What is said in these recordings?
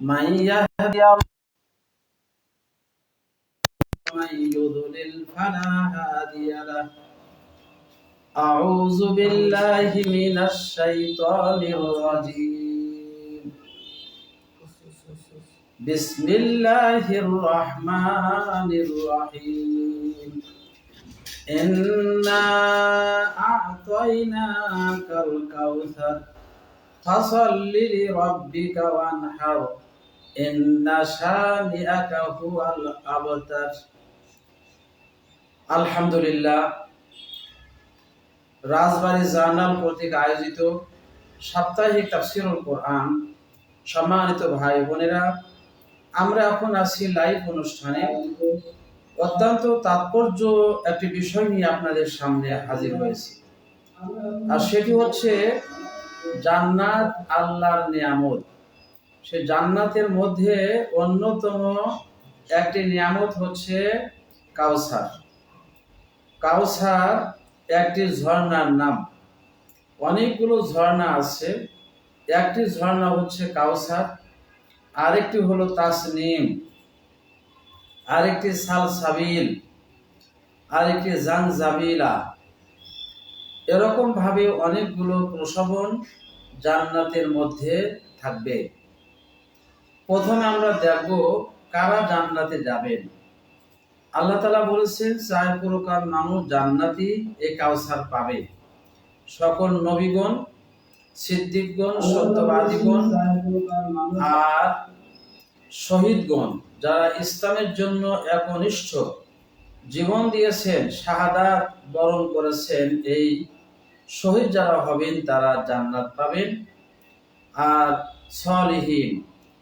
من يهدي الله ومن يضلل فلا هادي له أعوذ بالله من الشيطان الرجيم بسم الله الرحمن الرحيم إنا أعطيناك الكوثر فصل لربك وانحر আলহামদুলিল্লাহ, রাজবাড়ী জার্নাল কর্তৃক আয়োজিত সাপ্তাহিক তাফসিরুল কোরআন, সম্মানিত ভাই বোনেরা, আমরা এখন আছি লাইভ অনুষ্ঠানে। অত্যন্ত তাৎপর্য একটি বিষয় নিয়ে আপনাদের সামনে হাজির হয়েছি। আর সেটি হচ্ছে জান্নাত আল্লাহর নিয়ামত। সে জান্নাতের মধ্যে অন্যতম একটি নিয়ামত হচ্ছে কাউসার। কাউসার একটি ঝর্ণার নাম। অনেকগুলো ঝর্ণা আছে। একটি ঝর্ণা হচ্ছে কাউসার, আরেকটি হলো তাসনিম, আরেকটি সালসাবিল, আরেকটি জাংজাবিলা। এরকম ভাবে অনেকগুলো প্রসবন জান্নাতের মধ্যে থাকবে। প্রথমে আমরা দেখব কারা জান্নাতে যাবেন। আল্লাহ তালা বলেছেন, চার প্রকার মানুষ জান্নাতি, এ কাউসার পাবে। সকল নবীগণ, সিদ্দিকগণ, সত্যবাদীগণ আর শহীদগণ, যারা ইসলামের জন্য একনিষ্ঠ জীবন দিয়েছেন শাহাদা বরণ করেছেন, এই শহীদ যারা হবেন তারা জান্নাত পাবেন। আর সলিহীন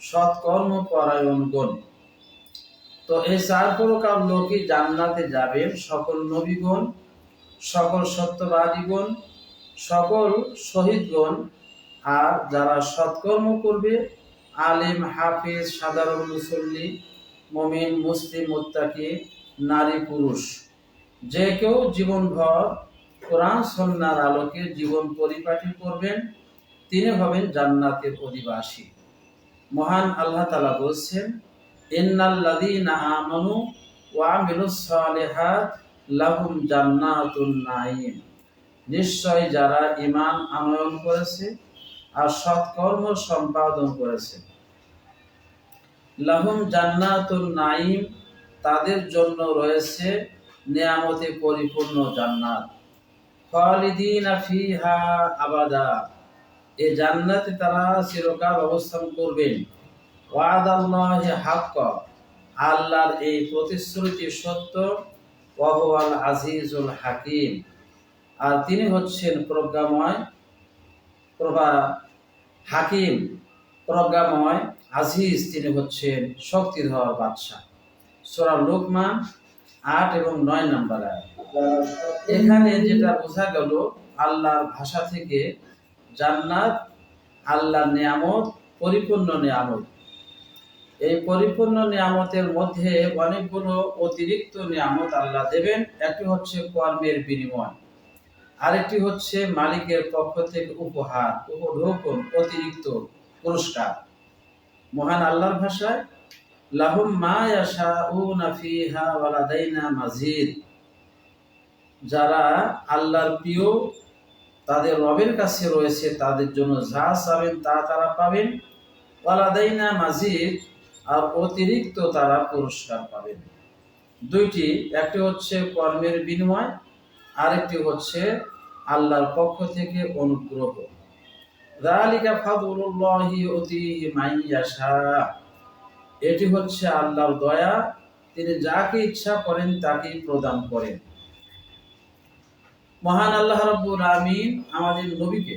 সৎকর্ম পরায়ণগণ তো এই চার প্রকার লোকই জান্নাতে যাবেন, সকল নবীগণ, সকল সত্যবাদীগণ, সকল শহীদগণ। আর যারা সৎকর্ম করবে, আলিম, হাফিজ, সাধারণ মুসল্লি, মমিন, মুসলিম, মোত্তাকি, নারী, পুরুষ, যে কেউ জীবনভর কোরআন সন্ন্যার আলোকে জীবন পরিপাটি করবেন, তিনি হবেন জান্নাতের অধিবাসী। মহান আল্লাহ তালা বলছেন আমানু সালিহাত লাহুম জান্নাতুন নাঈম। নিশ্চয় যারা ঈমান আনয়ন করেছে আর সৎকর্ম সম্পাদন করেছে, লাহুম জান্নাতুন নাঈম, তাদের জন্য রয়েছে নিয়ামতে পরিপূর্ণ জান্নাত। খালিদিনা ফিহা আবাদা। এই জান্নাতে তারা চিরকাল অবস্থান করবেন। ওয়াদাল্লাহি হাক্ক, আল্লাহর এই প্রতিশ্রুতি সত্য, ওয়াহুয়াল আজিজুল হাকিম। আর তিনি হচ্ছেন প্রজ্ঞাময়, প্রভা হাকিম, প্রজ্ঞাময়, আজিজ তিনি হচ্ছেন শক্তিধর বাদশাহ। সোরা লোকমান আট এবং নয় নাম্বার এখানে যেটা বোঝা গেল, আল্লাহর ভাষা থেকে জান্নাত, আল্লাহর নিয়ামত, পরিপূর্ণ নিয়ামত। এই পরিপূর্ণ নিয়ামতের মধ্যে অনেকগুলো অতিরিক্ত নিয়ামত আল্লাহ দেবেন। একটি হচ্ছে কর্মের বিনিময়। আরেকটি হচ্ছে মালিকের পক্ষ থেকে উপহার, উপঢৌকন, অতিরিক্ত পুরস্কার। মহান আল্লাহর ভাষায়, লাহুম মা ইয়াশাউনা ফিহা ওয়া লাদাইনা মাজিদ। যারা আল্লাহর প্রিয় তাদের রবের কাছে রয়েছে, তাদের জন্য যা চাবেন তা তারা পাবেন। ওয়ালাদাইনা মাজিদ, আর অতিরিক্ত তারা পুরস্কার পাবেন। দুইটি, একটি হচ্ছে কর্মের বিনিময়, আরেকটি হচ্ছে আল্লাহর পক্ষ থেকে অনুগ্রহ। যালিকা ফাদলুল্লাহি অতিহি মাইয়াশা এটি হচ্ছে আল্লাহর দয়া, তিনি যাকে ইচ্ছা করেন তাকে প্রদান করেন। মহান আল্লাহ রাব্বুল আমিন আমাদের নবীকে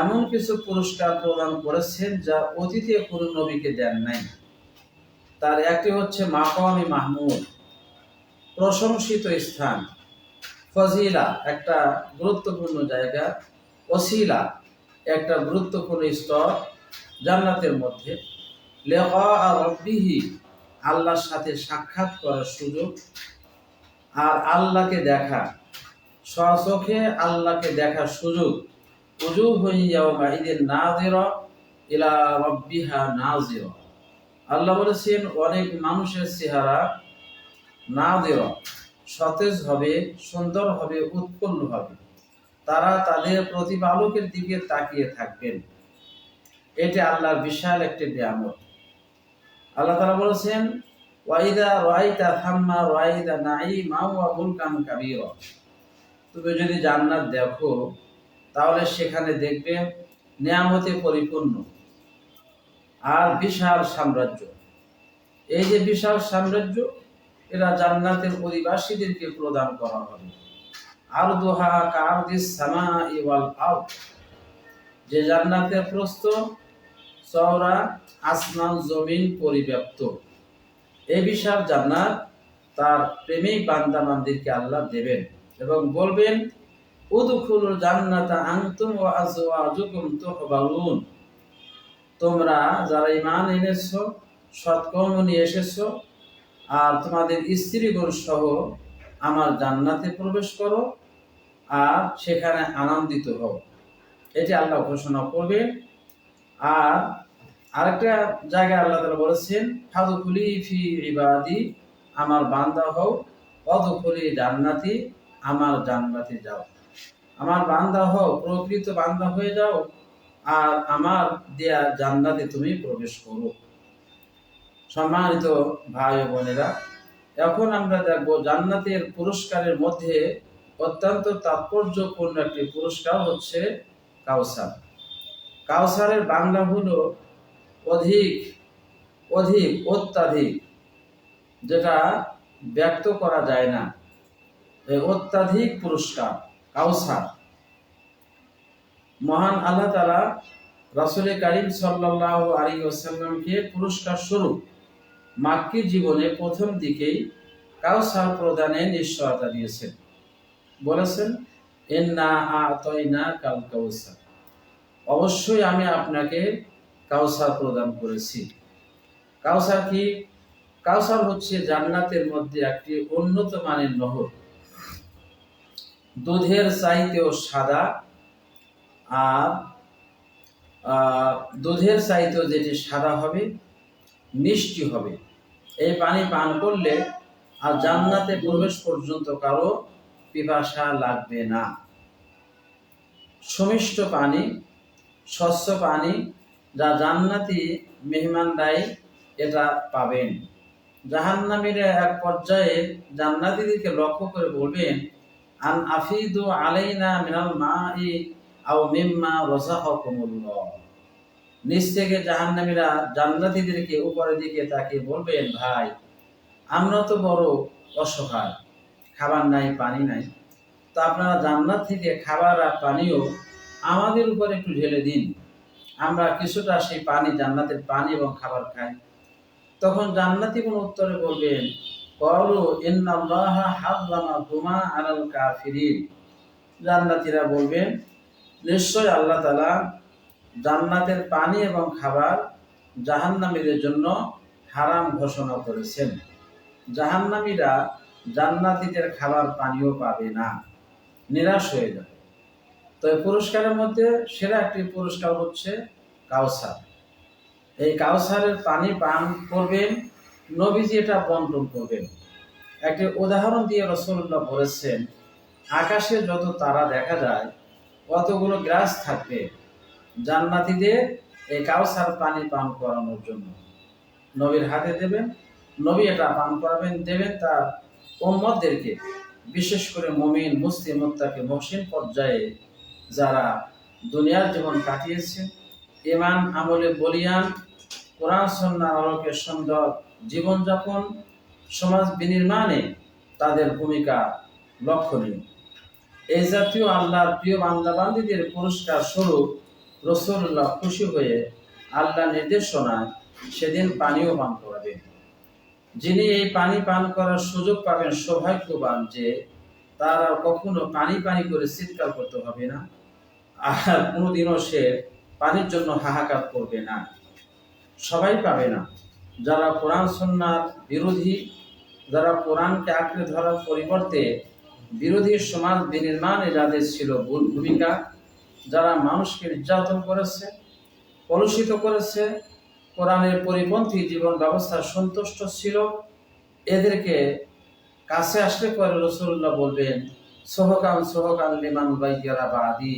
এমন কিছু পুরস্কার প্রদান করেছেন যা অতীতে কোনো নবীকে দেন নাই। তার একটি হচ্ছে মাকামি মাহমুদ, প্রশংসিত স্থান, ফজিলা একটা গুরুত্বপূর্ণ জায়গা, ওসিলা একটা গুরুত্বপূর্ণ স্তর জান্নাতের মধ্যে। লেখা আর রব্বিহি, আল্লাহর সাথে সাক্ষাৎ করার সুযোগ। আর আল্লাহকে দেখা স্বচোখে আল্লাহকে দেখার সুযোগ। উজু হইয়া ঈদের নাজির ইলা রব্বিহা নাজির আল্লাহ বলেছেন, অনেক মানুষের চেহারা না দেওয়া সতেজ হবে, সুন্দর হবে, উৎপন্ন হবে। তারা তাদের প্রতিপালকের দিকে তাকিয়ে থাকবেন। এটা আল্লাহর বিশাল একটি নিয়ামত। আল্লাহ তাআলা বলেছেন ওয়াইদা রাইতা থাম্মা রাইদা নাঈমা ওয়া মুলকান কাবীরা। তুমি যদি জান্নাত দেখো, তাহলে সেখানে দেখবে নিয়ামতে পরিপূর্ণ আর বিশাল সাম্রাজ্য। এই যে বিশাল সাম্রাজ্য, এরা জান্নাতের অধিবাসীদেরকে প্রদান করা হবে। আর দোহা কারদিস যে প্রস্থ, চওড়া আসমান জমিন পরিব্যাপ্ত। এই বিশাল জান্নাত তার প্রেমিক বান্দা বান্দিরকে আল্লাহ দেবেন। এবং বলবেন, উদখুল জান্নাতা আনতুম ওয়া আজওয়াজুকুম তুহবারুন। তোমরা যারা ঈমান এনেছো, সৎকর্ম নিয়ে এসেছ, আর তোমাদের স্ত্রীগণ সহ আমার জান্নাতে প্রবেশ করো আর সেখানে আনন্দিত হও। এটি আল্লাহ ঘোষণা করবেন। আর আরেকটা জায়গায় আল্লাহ তালা বলেছেন ফাদুকুলি ফি ইবাদি, আমার বান্দা হও অদুকুলি জান্নাতি আমার জান্নাতে যাও। আমার বান্দা হও, প্রকৃত বান্দা হয়ে যাও, আর আমার দেয়া জান্নাতে তুমি প্রবেশ করো। সম্মানিত ভাই বোনেরা, এখন আমরা দেখব জান্নাতের পুরস্কারের মধ্যে অত্যন্ত তাৎপর্যপূর্ণ একটি পুরস্কার হচ্ছে কাউসার। কাউসারের বাংলা হলো অধিক অধিক অত্যাধিক, যেটা ব্যক্ত করা যায় না। অত্যাধিক পুরস্কার, কাউসার। মহান আল্লাহ তালা রাসুল করিম সাল্লাহ আলী ওসাল্লামকে পুরস্কার স্বরূপ মাক্কি জীবনে প্রথম দিকেই কাউসার প্রদানে নিশ্চয়তা দিয়েছেন। বলেছেন এন্না আতয়না কাল কাউসার। অবশ্যই আমি আপনাকে কাউসার প্রদান করেছি। কাউসার কি? কাউসার হচ্ছে জান্নাতের মধ্যে একটি উন্নত মানের নহর। দুধের চাইতেও সাদা আর দুধের চাইতেও যেটি সাদা হবে, মিষ্টি হবে। এই পানি পান করলে আর জান্নাতে প্রবেশ পর্যন্ত কারও পিপাসা লাগবে না। সমিষ্ট পানি, স্বচ্ছ পানি যা জান্নাতি মেহমানরাই এটা পাবেন। জাহান্নামীরা এক পর্যায়ে জান্নাতীদেরকে লক্ষ্য করে বলবেন আন আফিদু আলাইনা মিনাল মাই আও মিম্মা রাযাকাকুমুল্লাহ। নিচ থেকে জাহান্নামীরা জান্নাতীদেরকে উপরের দিকে তাকিয়ে বলবেন, ভাই, আমরা তো বড় অসহায়, খাবার নাই, পানি নাই। তো আপনারা জান্নাত থেকে খাবার আর পানিও আমাদের উপর একটু ঢেলে দিন। আমরা কিছুটা সেই পানি জান্নাতের পানি এবং খাবার খাই। তখন জান্নাতি কোন উত্তরে বলবেন কলু ইন্নাল্লাহা হাররামা হুমা আলাল কাফিরিন জান্নাতীরা বলবেন নিশ্চয় আল্লাহ তাআলা জান্নাতের পানি এবং খাবার জাহান্নামীদের জন্য হারাম ঘোষণা করেছেন। জাহান্নামীরা জান্নাতীদের খাবার পানিও পাবে না। নিরাশ হয়ে যাবে। তো পুরস্কারের মধ্যে সেরা একটি পুরস্কার হচ্ছে কাউসার। এই কাউসারের পানি পান করবেন নবীজি এটা বন্টন করবেন। একটি উদাহরণ দিয়ে রসুল্লাহ বলেছেন, আকাশে যত তারা দেখা যায়, কতগুলো গ্রাস থাকবে জান্নাতীদের এই কাউসার পানি পান করানোর জন্য। নবীর হাতে দেবেন, নবী এটা পান করাবেন, দেবেন তার উম্মতদেরকে, বিশেষ করে মমিন, মুসলিম, মুত্তাকে, মহসিন পর্যায়ে যারা দুনিয়ার জীবন কাটিয়েছে ইমান আমলে বলিয়ান কোরআন সন্ন্যার আলোকে সুন্দর জীবনযাপন, সমাজ বিনির্মাণে তাদের ভূমিকা লক্ষণীয়। এই জাতীয় আল্লাহর প্রিয় বান্দাবান্দিদের পুরস্কার স্বরূপ রসুল্লাহ খুশি হয়ে আল্লাহ নির্দেশনায় সেদিন পানিও পান করাবেন। যিনি এই পানি পান করার সুযোগ পাবেন, সৌভাগ্যবান যে তার আর কখনো পানি পানি করে চিৎকার করতে হবে না। আর কোনোদিনও সে পানির জন্য হাহাকার করবে না। সবাই পাবে না। যারা কোরআন সন্ন্যার বিরোধী, যারা কোরআনকে আঁকড়ে ধরার পরিবর্তে বিরোধী সমাজ বিনির্মাণে যাদের ছিল ভুল ভূমিকা, যারা মানুষকে নির্যাতন করেছে, কলুষিত করেছে, কোরআনের পরিপন্থী জীবন ব্যবস্থা সন্তুষ্ট ছিল, এদেরকে কাছে আসলে পরে রসুল্লাহ বলবেন সোহকান সোহকান লিমান বাইয়ারা বাদি,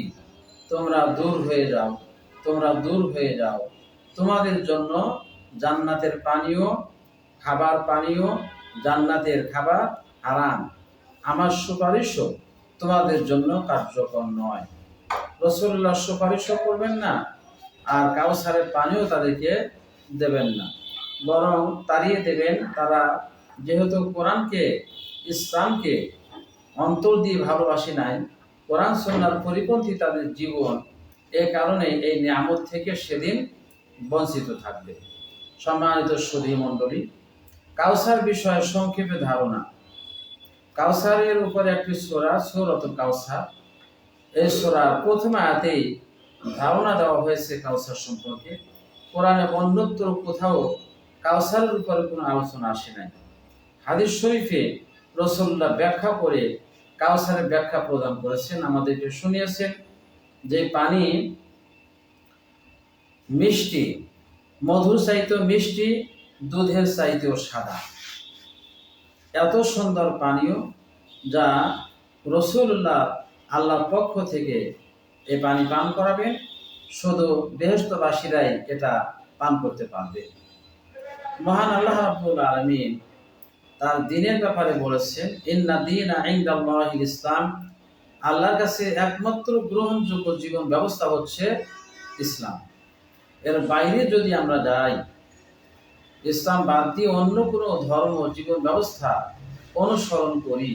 তোমরা দূর হয়ে যাও, তোমরা দূর হয়ে যাও। তোমাদের জন্য জান্নাতের পানীয়, খাবার পানীয়, জান্নাতের খাবার হারাম। আমার সুপারিশও তোমাদের জন্য কার্যকর নয়। রসুল্লাহ সুপারিশও করবেন না আর কাউসারের পানিও তাদেরকে দেবেন না। বরং তাড়িয়ে দেবেন তারা যেহেতু কোরআনকে, ইসলামকে অন্তর দিয়ে ভালোবাসি নাই, কোরআন সন্ন্যার পরিপন্থী তাদের জীবন এ কারণে এই নিয়ামত থেকে সেদিন বঞ্চিত থাকবে। সম্মানিত সুধী মণ্ডলী, কাউসার বিষয়ে সংক্ষেপে ধারণা। কাউসারের উপরে একটি সোরা, সৌরত কাউসার। এই সোরার প্রথম আয়াতেই ধারণা দেওয়া হয়েছে কাউসার সম্পর্কে। কোরআনে অন্যত্র কোথাও কাউসারের উপরে কোনো আলোচনা আসে নাই। হাদিস শরীফে রসল্লাহ ব্যাখ্যা করে কাউসারের ব্যাখ্যা প্রদান করেছেন। আমাদেরকে শুনিয়েছেন যে পানি মিষ্টি, মধুর চাইতেও মিষ্টি, দুধের চাইতেও সাদা। এত সুন্দর পানীয় যা রসুল্লাহ আল্লাহর পক্ষ থেকে এই পানি পান করাবেন, শুধু বেহস্তবাসীরাই এটা পান করতে পারবে। মহান আল্লাহ রাব্বুল আলামিন তার দিনের ব্যাপারে বলেছেন, ইন্না দিন ইসলাম। আল্লাহর কাছে একমাত্র গ্রহণযোগ্য জীবন ব্যবস্থা হচ্ছে ইসলাম। এর বাইরে যদি আমরা যাই, ইসলাম বাদ দিয়ে অন্য কোনো ধর্ম, জীবন ব্যবস্থা অনুসরণ করি,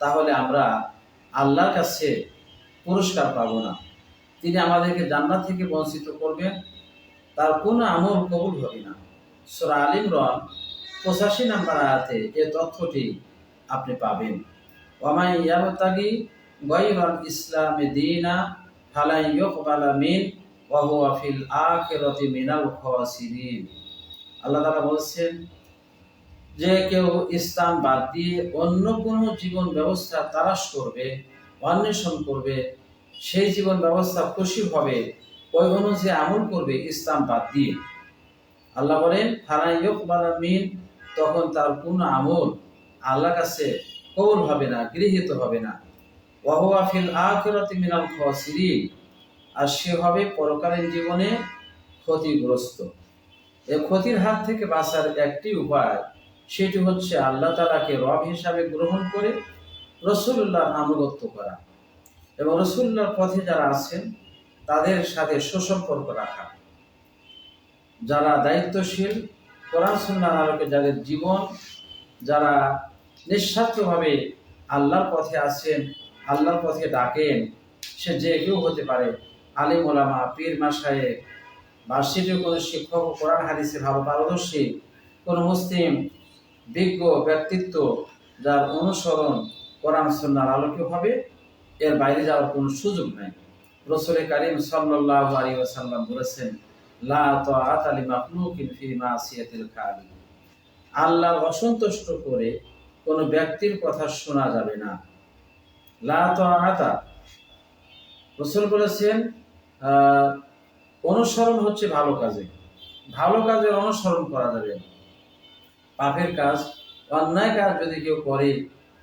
তাহলে আমরা আল্লাহর কাছে পুরস্কার পাব না। তিনি আমাদেরকে জান্নাত থেকে বঞ্চিত করবেন, তার কোনো আমল কবুল হবে না। সোরা আলিম রন পঁচাশি নাম্বার আয়াতে এ তথ্যটি আপনি পাবেন। ওমাই ইয়াবতাগি গায়রাল ইসলামে দিনা ফালাই ইউকবালা মিন ওয়া হুয়া ফিল আখিরাতি মিনাল খাসিরিন। আল্লাহ তাআলা বলছেন যে কেউ ইসলাম বাদ দিয়ে অন্য কোনো জীবন ব্যবস্থা তালাশ করবে, অন্বেষণ করবে, সেই জীবন ব্যবস্থা খুশি হবে, ওই অনুযায়ী আমল করবে ইসলাম বাদ দিয়ে। আল্লাহ বলেন ফারাইয়কবালা মিন তখন তার পূর্ণ আমল আল্লাহ কাছে কবুল হবে না, গৃহীত হবে না। ওয়াহুয়া ফিল আখিরাতি মিনাল খাসিরিন। আর সে হবে পরকালীন জীবনে ক্ষতিগ্রস্ত। এই ক্ষতির হাত থেকে বাঁচার একটি উপায়, সেটি হচ্ছে আল্লাহ তালাকে রব হিসাবে গ্রহণ করে রসুল্লাহর আনুগত্য করা এবং রসুল্লাহর পথে যারা আছেন, তাদের সাথে সুসম্পর্ক রাখা। যারা দায়িত্বশীল, কোরআন আলোকে যাদের জীবন, যারা নিঃস্বার্থভাবে আল্লাহর পথে আছেন, আল্লাহর পথে ডাকেন, সে যে কেউ হতে পারে। আলিম ওলামা, পীর মাসায়ে ভার্সিটির কোনো শিক্ষক ও কোরআন, হাদিসে ভালো পারদর্শী, কোনো মুসলিম, বিজ্ঞ ব্যক্তিত্ব যার অনুসরণ কোরআন সুন্নার আলোকে হবে, এর বাইরে যাওয়ার কোনো সুযোগ নাই। রসুল করিম সাল্লাহ আলী ওসাল্লাম বলেছেন, লা তাআত লি মাখলুকিন ফি মাসিয়াতিল খালিক আল্লাহ অসন্তুষ্ট করে কোনো ব্যক্তির কথা শোনা যাবে না। লা তাআতা, রসুল বলেছেন অনুসরণ হচ্ছে ভালো কাজে। ভালো কাজের অনুসরণ করা যাবে। পাপের কাজ, অন্যায় কাজ যদি কেউ করে,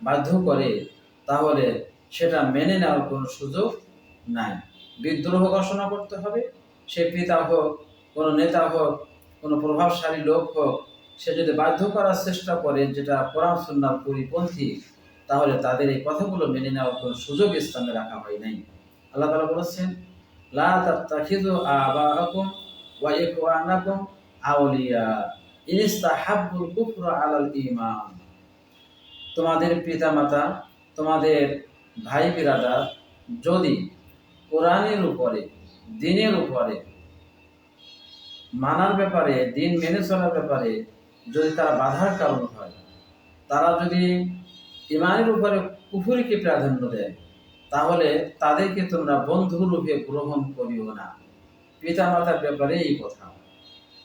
বাধ্য করে, তাহলে সেটা মেনে নেওয়ার কোনো সুযোগ নাই। বিদ্রোহ ঘোষণা করতে হবে। সে পিতা হোক, কোনো নেতা হোক, কোনো প্রভাবশালী লোক হোক, সে যদি বাধ্য করার চেষ্টা করে যেটা কোরআন পরিপন্থী, তাহলে তাদের এই কথাগুলো মেনে নেওয়ার কোনো সুযোগ ইসলামে রাখা হয় নাই। আল্লাহ তালা বলেছেন লা তাত্তাখিযু আবাআকুম ওয়া আলাল ঈমান তোমাদের পিতামাতা, তোমাদের ভাই বিরাদার যদি কোরআনের উপরে, দিনের উপরে, মানার ব্যাপারে, দিন মেনে চলার ব্যাপারে যদি তারা বাধার কারণ হয়, তারা যদি ইমানের উপরে কুফুরিকে প্রাধান্য দেয় তাহলে তাদেরকে তোমরা বন্ধু রূপে গ্রহণ করিও না। পিতা মাতার ব্যাপারে এই কথা।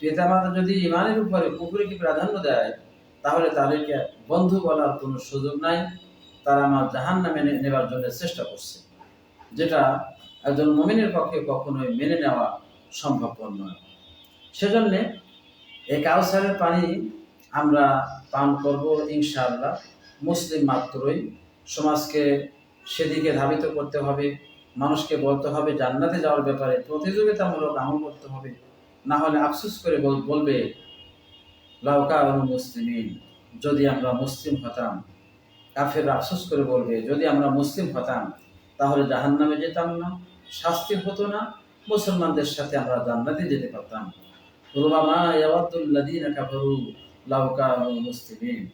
পিতা মাতা যদি ইমানের উপরে কুকুরকে প্রাধান্য দেয়, তাহলে তাদেরকে বন্ধু বলার কোনো সুযোগ নাই। তারা আমার জাহান নামে নেবার জন্য চেষ্টা করছে, যেটা একজন মমিনের পক্ষে কখনোই মেনে নেওয়া সম্ভবপর নয়। সেজন্যে এই কাউসারের পানি আমরা পান করব ইনশাআল্লাহ। মুসলিম মাত্রই। সমাজকে সেদিকে ধাবিত করতে হবে, মানুষকে বলতে হবে জান্নাতে যাওয়ার ব্যাপারে, প্রতিযোগিতামূলক আমল করতে হবে। না হলে আফসোস করে বল- বলবে লাউকা আলম মুসলিমিন। যদি আমরা মুসলিম হতাম কাফের আফসোস করে বলবে, যদি আমরা মুসলিম হতাম, তাহলে জাহান নামে যেতাম না, শাস্তি হতো না, মুসলমানদের সাথে আমরা জান্নাতে যেতে পারতাম। রুবামা ইয়াওয়াদ্দুল্লাযীনা কাফারু, লাউ কানু মুসলিমিন।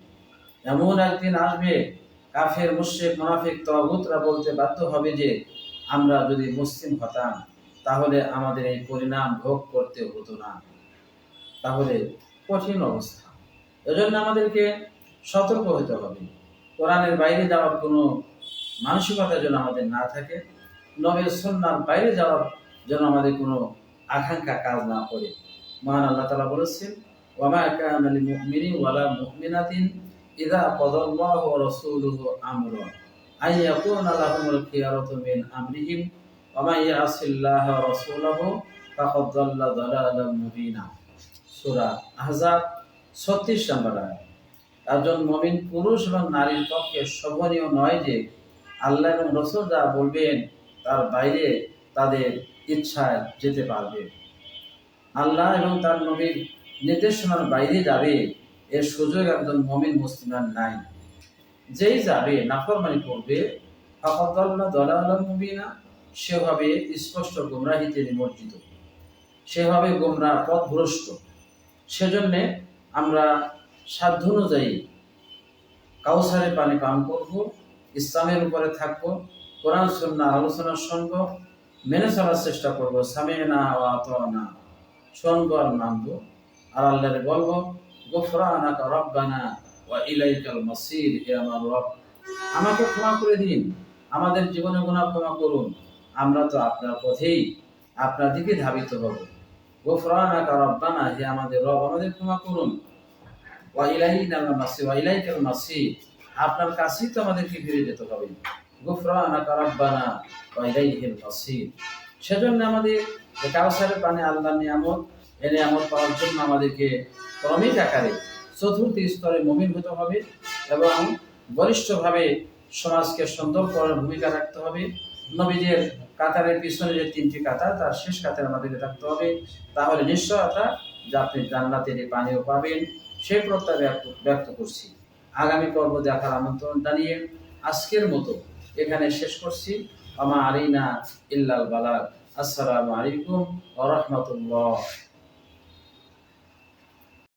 এমন একদিন আসবে কাফের, মুশরিক, মুনাফিক, তাগুতরা বলতে বাধ্য হবে যে, আমরা যদি মুসলিম হতাম, তাহলে আমাদের এই পরিণাম ভোগ করতে হতো না। তাহলে কঠিন অবস্থা। এজন্য আমাদেরকে সতর্ক হতে হবে। কোরআনের বাইরে যাওয়ার কোনো মানসিকতা যেন আমাদের না থাকে, নবের সন্ন্যার বাইরে যাওয়ার যেন আমাদের কোনো আকাঙ্ক্ষা কাজ না করে। মহান আল্লাহ তালা বলেছেন ওয়ামা কানা লিল মুমিনি ওয়ালা মুমিনাতিন ইযা কাদাল্লাহু ওয়া রাসূলুহু আমরান আন ইয়াকুনা লাহুমুল খিয়ারাতু মিন আমরিহিম ওয়া ইয়াসিল্লাহা ওয়া রাসূলাহু ফাকাদ দাল্লা দালালাম মুবিনা। সূরা আহজাব 36 নম্বর আয়াত। একজন মমিন পুরুষ এবং নারীর পক্ষে শোভনীয় নয় যে আল্লাহ এবং রসুল যা বলবেন তার বাইরে তাদের ইচ্ছায় যেতে পারবে। আল্লাহ এবং তার নবীর নির্দেশনার বাইরে যাবে এর সুযোগ একজন মমিন মুসলিমান নাই। যেই যাবে নাফরমানি করবে ফাকাদাল্লাহ দালালাম মুবিনা সে স্পষ্ট গোমরাহিতে নিমজ্জিত। সে হবে গোমরা পথভ্রষ্ট সেজন্যে আমরা সাধ্য অনুযায়ী কাউসারের পানি পান করব, ইসলামের উপরে থাকব, কোরআন, সুন্নাহ আলোচনার সঙ্গ মেনে চলার চেষ্টা করব। সামিনা ওয়া আতানা। শুনব আর মানবো, আর আল্লাহরে বলব গোফরানাকা রব্বানা ওয়া ইলাইকাল মাসির, হে আমার রব, আমাকে ক্ষমা করে দিন। আমাদের জীবনে গুনাহ ক্ষমা করুন। আমরা তো আপনার পথেই, আপনার দিকে ধাবিত হব। গোফরানাকা রব্বানা, হে আমাদের রব, আমাদের ক্ষমা করুন। ওয়াইলাইনাল মাসি ওয়াইলাইকাল মাসি আপনার কাছেই তো আমাদেরকে ফিরে যেতে হবে। গুফরানাকা রাব্বানা ওয়াইলাইহিল মাসির। সেজন্য আমাদের কাউসারের পানি আল্লাহর নিয়ামত এই নিয়ামত পাওয়ার জন্য আমাদেরকে ক্রমিক আকারে চতুর্থ স্তরে মমিন হতে হবে এবং বলিষ্ঠভাবে সমাজকে সুন্দর করার ভূমিকা রাখতে হবে। নবীদের কাতারের পিছনে যে তিনটি কাতার, তার শেষ কাতারে আমাদেরকে থাকতে হবে। তাহলে নিশ্চয়তা যে আপনি জান্নাতের পানিও পাবেন সেই প্রত্যয় ব্যক্ত করছি। আগামী পর্ব দেখার আমন্ত্রণ জানিয়ে আজকের মতো এখানে শেষ করছি। আমা আরিনা ইল্লাল বালাগ। আসসালামু আলাইকুম ওয়া রাহমাতুল্লাহ।